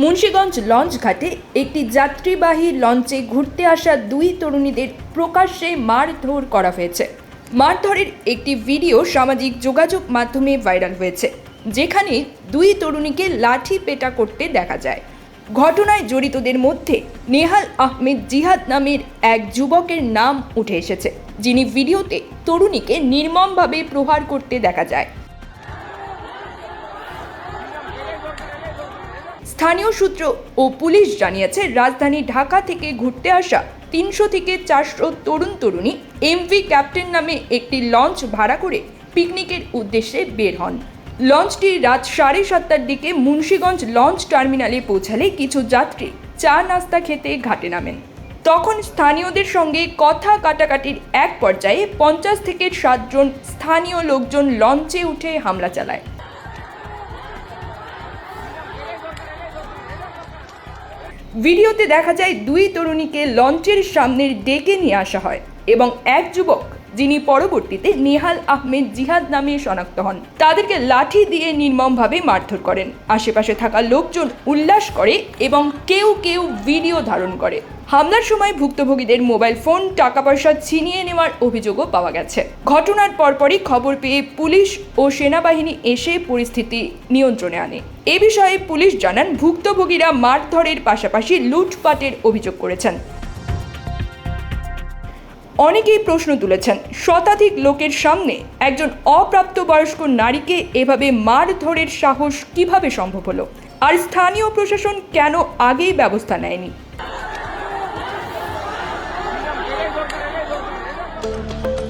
Munshiganj launch ঘাটে একটি যাত্রীবাহী লঞ্চে ঘুরতে আসা দুই তরুণীদের প্রকাশ্যে মারধর করা হয়েছে। মারধরের একটি ভিডিও সামাজিক যোগাযোগ মাধ্যমে ভাইরাল হয়েছে, যেখানে দুই তরুণীকে লাঠি পেটা করতে দেখা যায়। ঘটনায় জড়িতদের মধ্যে নেহাল আহমেদ জিহাদ নামের এক যুবকের নাম উঠে এসেছে, যিনি ভিডিওতে তরুণীকে নির্মমভাবে প্রহার করতে দেখা যায়। স্থানীয় সূত্র ও পুলিশ জানিয়েছে, রাজধানী ঢাকা থেকে ঘুরতে আসা তিনশো থেকে চারশো তরুণ তরুণী এমভি ক্যাপ্টেন নামে একটি লঞ্চ ভাড়া করে পিকনিকের উদ্দেশ্যে বের হন। লঞ্চটি রাত সাড়ে সাতটার দিকে মুন্সীগঞ্জ লঞ্চ টার্মিনালে পৌঁছালে কিছু যাত্রী চা নাস্তা খেতে ঘাটে নামেন। তখন স্থানীয়দের সঙ্গে কথা কাটাকাটির এক পর্যায়ে পঞ্চাশ থেকে সাতজন স্থানীয় লোকজন লঞ্চে উঠে হামলা চালায়। ভিডিওতে দেখা যায় দুই তরুণীকে লঞ্চের সামনের ডেকে নিয়ে আসা হয় এবং এক যুবক যিনি পরবর্তীতে নেহাল আহমেদ জিহাদ নামে শনাক্ত হন। তাদেরকে লাঠি দিয়ে নির্মমভাবে মারধর করেন। আশেপাশে থাকা লোকজন উল্লাস করে এবং কেউ কেউ ভিডিও ধারণ করে। হামলার সময় ভুক্তভোগীদের মোবাইল ফোন টাকা পয়সা ছিনিয়ে নেওয়ার অভিযোগও পাওয়া গেছে। ঘটনার পরপরই খবর পেয়ে পুলিশ ও সেনাবাহিনী এসে পরিস্থিতি নিয়ন্ত্রণে আনে। এ বিষয়ে পুলিশ জানান, ভুক্তভোগীরা মারধরের পাশাপাশি লুটপাটের অভিযোগ করেছেন। অনেকেই প্রশ্ন তুলেছেন, শতাধিক লোকের সামনে একজন অপ্রাপ্তবয়স্ক নারীকে এভাবে মারধরের সাহস কীভাবে সম্ভব হলো আর স্থানীয় প্রশাসন কেন আগেই ব্যবস্থা নেয়নি Thank you.